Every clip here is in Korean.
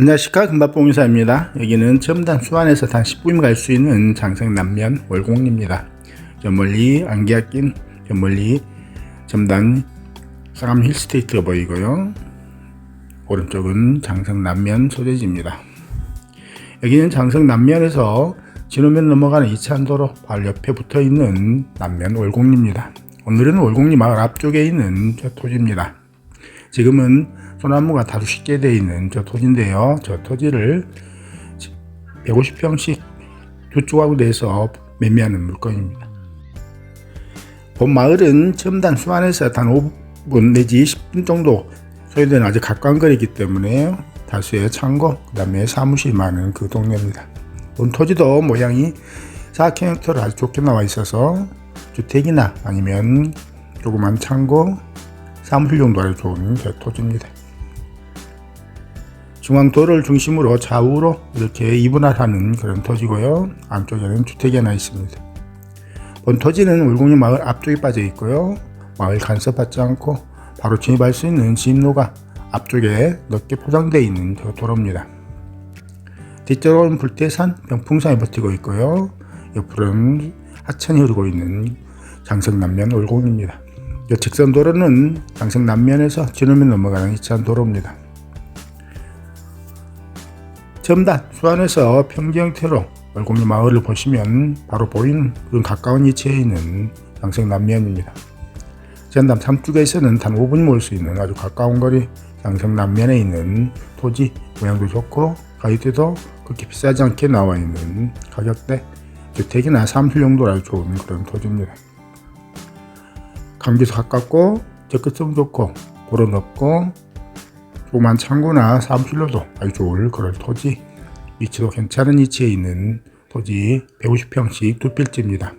안녕하십니까 금박봉사입니다. 여기는 첨단 수안에서 단 10분이면 갈수 있는 장성 남면 월곡리입니다. 저 멀리 안개가 낀저 멀리 첨단 사람 힐스테이트가 보이고요. 오른쪽은 장성 남면 소재지입니다. 여기는 장성 남면에서 진호면 넘어가는 이찬도로 바로 옆에 붙어 있는 남면 월곡리입니다. 오늘은 월곡리 마을 앞쪽에 있는 저 토지입니다. 지금은 소나무가 다소 쉽게 되어 있는 저 토지인데요. 저 토지를 150평씩 두 조각으로 내서 매매하는 물건입니다. 본 마을은 첨단 수안에서 단 5분 내지 10분 정도 소요되는 아주 가까운 거리이기 때문에 다수의 창고, 그 다음에 사무실이 많은 그 동네입니다. 본 토지도 모양이 사각형태로 아주 좋게 나와 있어서 주택이나 아니면 조그만 창고, 사무실 정도로 좋은 저 토지입니다. 중앙도를 중심으로 좌우로 이렇게 이분할하는 그런 토지고요. 안쪽에는 주택이 하나 있습니다. 본 토지는 울궁리 마을 앞쪽에 빠져 있고요. 마을 간섭받지 않고 바로 진입할 수 있는 진로가 앞쪽에 넓게 포장되어 있는 저 도로입니다. 뒤쪽으로는 불태산, 병풍산이 버티고 있고요. 옆으로는 하천이 흐르고 있는 장성남면 울궁입니다. 이 직선 도로는 장성남면에서 진호면 넘어가는 2차 도로입니다. 첨단 수안에서 평지 형태로 월곡리 마을을 보시면 바로 보이는 그런 가까운 위치에 있는 장성남면입니다. 전남 삼쪽에서는 단 5분이 몰수 있는 아주 가까운 거리 장성남면에 있는 토지 모양도 좋고 가격대도 그렇게 비싸지 않게 나와 있는 가격대 주택이나 사무실 용도로 아주 좋은 그런 토지입니다. 감기도 가깝고 접근성 좋고 도로 넓고 조그만 창고나 사무실로도 아주 좋을 그런 토지 위치도 괜찮은 위치에 있는 토지 150평씩 두 필지입니다.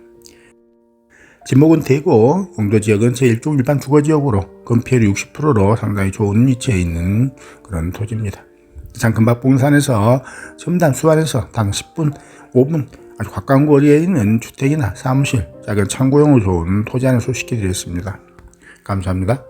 지목은 되고 용도 지역은 제1종 일반 주거지역으로 건폐율 60%로 상당히 좋은 위치에 있는 그런 토지입니다. 장금박봉산에서 첨단 수안에서 단 10분, 5분 아주 가까운 거리에 있는 주택이나 사무실, 작은 창고용으로 좋은 토지 하나 소식해 드렸습니다. 감사합니다.